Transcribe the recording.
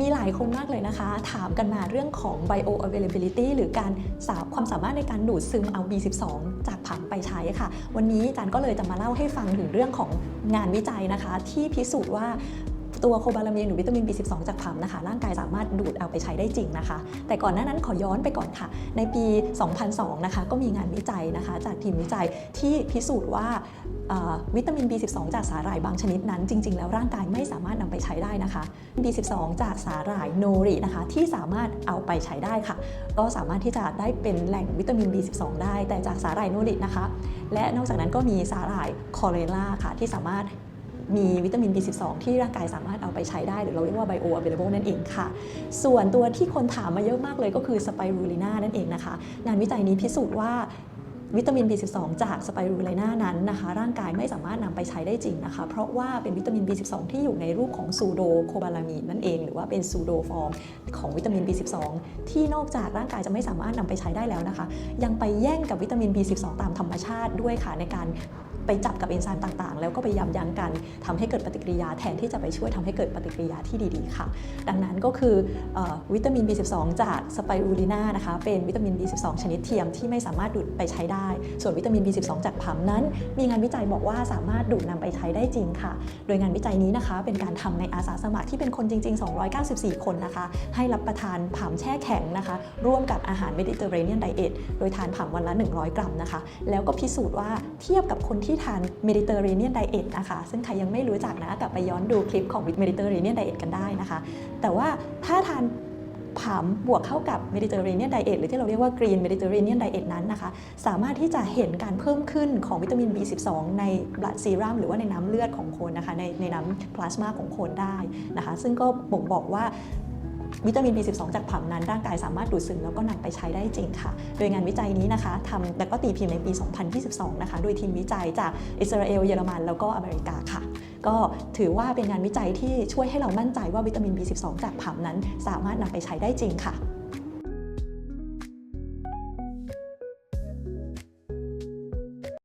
มีหลายคนมากเลยนะคะ ถามกันมาเรื่องของ bioavailability หรือการสาความสามารถในการดูดซึมเอา B12 จากผังไปใช้ค่ะ วันนี้อาจารย์ก็เลยจะมาเล่าให้ฟังถึงเรื่องของงานวิจัยนะคะ ที่พิสูจน์ว่า ตัวโคบาลามีนหรือวิตามิน B12 จากผังนะคะ ร่างกายสามารถดูดเอาไปใช้ได้จริงนะคะ แต่ก่อนหน้านั้นขอย้อนไปก่อนค่ะ ในปี 2002 นะคะ ก็มีงานวิจัยนะคะ จากทีมวิจัยที่พิสูจน์ว่าวิตามิน B12 จากสาหร่ายบางชนิดนั้น จริง ๆ แล้วร่างกายไม่สามารถนำไปใช้ได้นะคะ B12 จากสาหร่ายโนรินะคะที่สามารถเอาไปใช้ได้ค่ะ ก็สามารถที่จะได้เป็นแหล่งวิตามิน B12 ได้แต่จากสาหร่ายโนรินะคะ และนอกจากนั้นก็มีสาหร่ายคอเรล่าค่ะที่สามารถ มีวิตามิน B12 ที่ร่างกายสามารถเอาไปใช้ได้ หรือเราเรียกว่า bioavailable นั่นเองค่ะ ส่วนตัวที่คนถามมาเยอะมากเลยก็คือสไปรูลิน่านั่นเองนะคะงานวิจัยนี้พิสูจน์ว่าวิตามิน B12 จากสไปรูลิน่านั้นนะคะ ร่างกายไม่สามารถนำไปใช้ได้จริงนะคะ เพราะว่าเป็นวิตามิน B12 ที่อยู่ในรูปของซูโดโคบาลามีนนั่นเอง หรือว่าเป็นซูโดฟอร์มของวิตามิน B12 ที่นอกจากร่างกายจะไม่สามารถนำไปใช้ได้แล้วนะคะ ยังไปแย่งกับวิตามิน B12 ตามธรรมชาติด้วยค่ะในการ ไปจับกับเอนไซม์ต่างๆ แล้วก็ไปยับยั้งกันทำให้เกิดปฏิกิริยาแทนที่จะไปช่วยทำให้เกิดปฏิกิริยาที่ดีๆค่ะ ดังนั้นก็คือออวิตามิน B12 จากสไปรูลิน่านะคะเป็นวิตามิน B12 ชนิดเทียมที่ไม่สามารถดูดไปใช้ได้ ส่วนวิตามิน B12 จากผัมนั้น มีงานวิจัยบอกว่าสามารถดูดนำไปใช้ได้จริงค่ะ โดยงานวิจัยนี้นะคะเป็นการทำในอาสาสมัครที่เป็นคนจริง ๆ 294 คนนะคะ ให้รับประทานผัมแช่แข็งนะคะ ร่วมกับอาหารเมดิเตอร์เรเนียนไดเอทโดยทานผัมวันละ 100 กรัมนะคะ แล้วก็พิสูจน์ว่าเทียบกับคนที่ทานเมดิเตอร์เรเนียนไดเอทนะคะซึ่งใครยังไม่รู้จักนะกลับไปย้อนดูคลิปของเมดิเตอร์เรเนียนไดเอทกันได้นะคะ แต่ว่าถ้าทานผัมบวกเข้ากับเมดิเตอร์เรเนียนไดเอทหรือที่เราเรียกว่ากรีนเมดิเตอร์เรเนียนไดเอทนั้นนะคะ สามารถที่จะเห็นการเพิ่มขึ้นของวิตามิน B12 ในบลัดซีรัมหรือว่าในน้ำเลือดของคนนะคะ ในในน้ำพลาสมาของคนได้นะคะ ซึ่งก็บ่งบอกว่า วิตามิน B12 จากผักนั้นร่างกายสามารถดูดซึมแล้วก็นำไปใช้ได้จริงค่ะ โดยงานวิจัยนี้นะคะทำแล้วก็ตีพิมพ์ในปี 2022 นะคะ โดยทีมวิจัยจากอิสราเอล เยอรมัน แล้วก็อเมริกาค่ะ ก็ถือว่าเป็นงานวิจัยที่ช่วยให้เรามั่นใจว่าวิตามิน B12 จากผักนั้นสามารถนำไปใช้ได้จริงค่ะ